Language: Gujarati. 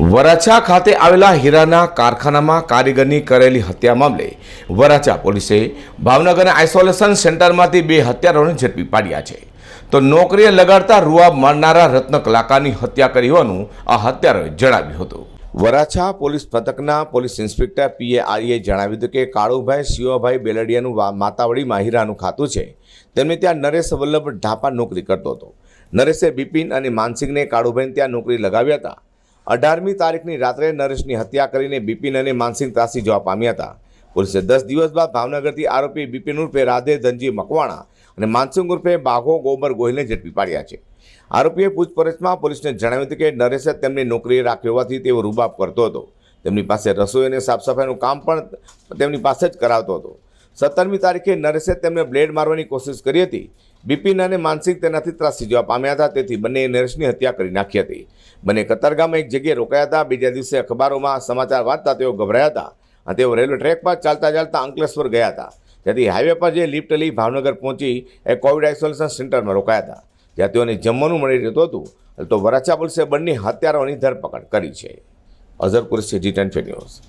વરાછા ખાતે આવેલા હીરાના કારખાનામાં કારીગરની કરેલી હત્યા મામલે વરાછા પોલીસે ભાવનગરના આઇસોલેશન સેન્ટરમાંથી બે હત્યારાઓને ઝડપી પાડ્યા છે. તો નોકરીએ લગાડતા રૂઆબ મારનારા રત્ન કલાકારની હત્યા કરી હોવાનું આ હત્યારોએ જણાવ્યું હતું. વરાછા પોલીસ પથકના પોલીસ ઇન્સ્પેક્ટર પીએ આર્યે જણાવ્યું હતું કે કાળુભાઈ, શિવાભાઈ બેલડિયાનું માતાવડીમાં હીરાનું ખાતું છે. તેમને ત્યાં નરેશ વલ્લભ ઢાપા નોકરી કરતો હતો. નરેશે બિપિન અને માનસિંહને કાળુભાઈને ત્યાં નોકરી લગાવ્યા હતા. અઢારમી તારીખની રાત્રે નરેશની હત્યા કરીને બિપિન અને માનસિંહ ત્રાસી જવા પામ્યા હતા. પોલીસે દસ દિવસ બાદ ભાવનગરથી આરોપી બિપિન ઉર્ફે રાધે ધનજી મકવાણા અને માનસિંહ ઉર્ફે બાઘો ગોબર ગોહિલને ઝડપી પાડ્યા છે. આરોપીએ પૂછપરછમાં પોલીસને જણાવ્યું હતું કે નરેશે તેમને નોકરીએ રાખ્યો હોવાથી તેઓ રૂબાબ કરતો હતો. તેમની પાસે રસોઈ અને સાફ સફાઈનું કામ પણ તેમની પાસે જ કરાવતો હતો. સત્તરમી તારીખે નરેશે તેમને બ્લેડ મારવાની કોશિશ કરી હતી. બિપિન અને માનસિંહ તેનાથી ત્રાસી જવા પામ્યા હતા, તેથી બંને નરેશની હત્યા કરી નાખી હતી. બંને કતારગામમાં એક જગ્યાએ રોકાયા હતા. બીજા દિવસે અખબારોમાં સમાચાર વાંચતા તેઓ ગભરાયા હતા અને તેઓ રેલવે ટ્રેક પર ચાલતા ચાલતા અંકલેશ્વર ગયા હતા. ત્યાંથી હાઈવે પર જે લિફ્ટ લઈ ભાવનગર પહોંચી એ કોવિડ આઇસોલેશન સેન્ટરમાં રોકાયા હતા. જ્યાં તેઓને જમવાનું મળી રહેતું હતું. તો વરાછા પોલીસે બંને હત્યારાઓની ધરપકડ કરી છે. Azhar Kureshi G ten news.